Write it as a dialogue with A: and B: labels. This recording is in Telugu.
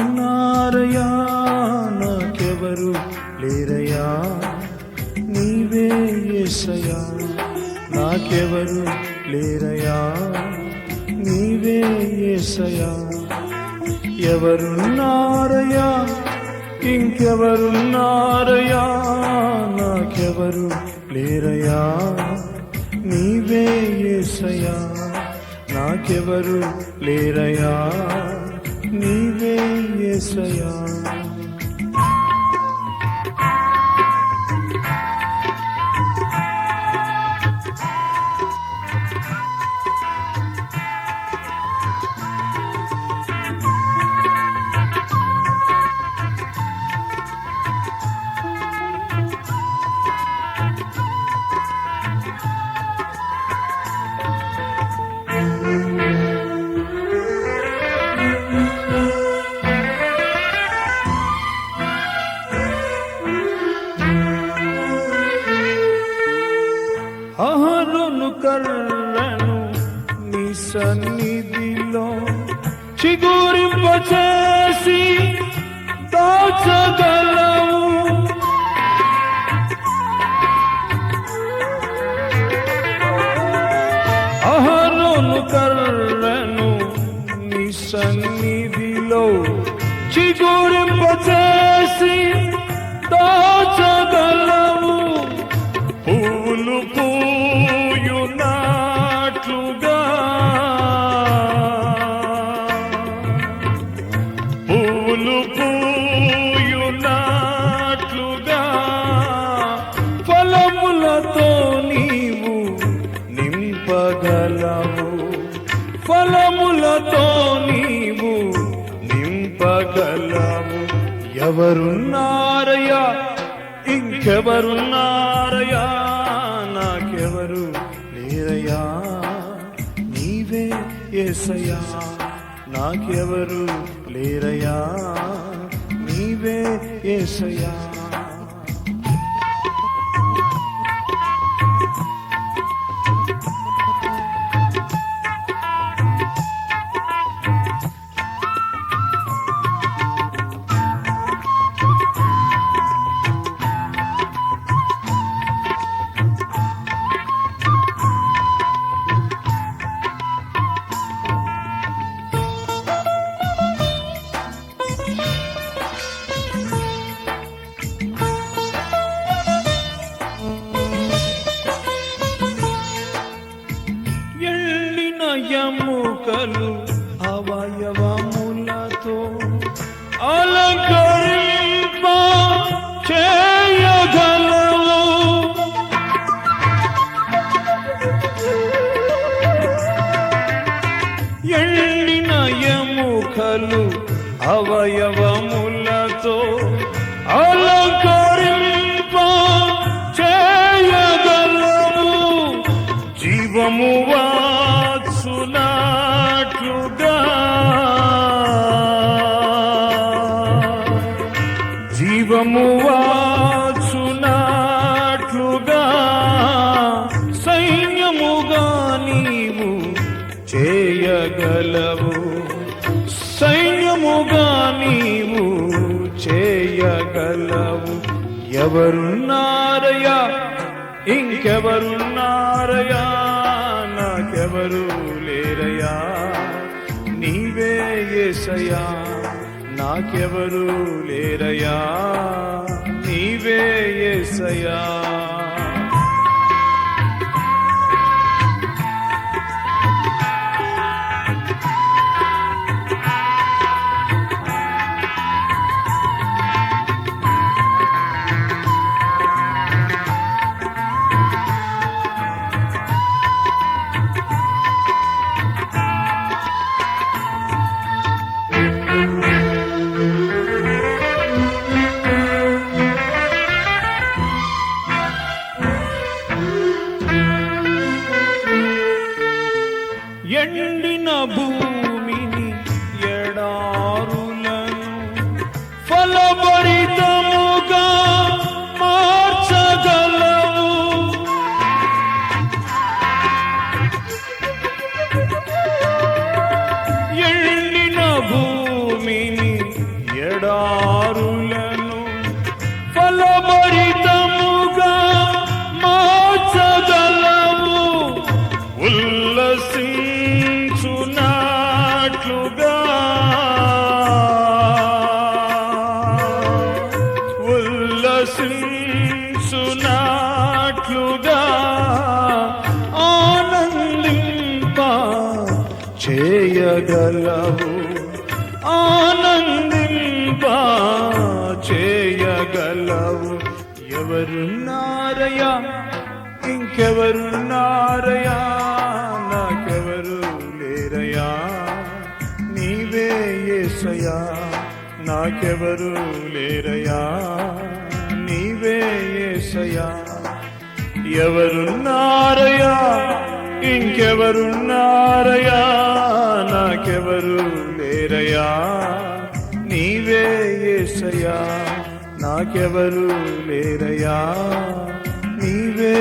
A: ఉన్నారయ్యా నాకెవరు లేరయ్యా? నీవే ఏసయ్యా. నాకెవరు లేరయ్యా? నీవే ఏసయ్యా. ఎవరున్నారయ్యా? ఇంకెవరున్నారయ్యా? నాకెవరు లేరయ్యా? నీవే ఏసయ్యా. నాకెవరు లేరయ్యా? నీవే యేసయ్యా. అహరును కర్రను నీ సన్నిధిలో చిగురింపచేసి దాచగలవు అహరును కర్రను నీ సన్నిధిలో చిగురింపచేసి పూలు పూయునాట్లుగా ఫలములతో నీవు నింపగలవు. ఫలములతో నీవు నింపగలవు. ఎవరున్నారయ్యా? ఇంకెవరున్నారయ్యా? నాకెవరు లేరయ్యా? నీవే ఏసయ్యా. నాకెవరు లేరయా నీవే ఏసయా జీవము వాచునాట్లుగా సైన్యముగా నీవు చేయగలవు. సైన్యముగా నీవు చేయగలవు. ఎవరున్నారయ్యా? ఇంకెవరున్నారయ్యా? నాకెవరు లేరయ్యా. నీవే యేసయ్యా నాకెవరూ లేరయా నీవే యేసయ్యా చేయగలవు ఆనందింపా చేయగలవు. ఎవరున్నారయ్యా ఇంకెవరున్నారయా నాకెవరు లేరయా? నీవే ఏసయా? నాకెవరు లేరయా? నీవే ఏసయా? ఎవరున్నారయా ఇంకెవరున్నారయా నాకెవరు లేరయా నీవే ఏసయా నాకెవరు లేరయా నీవే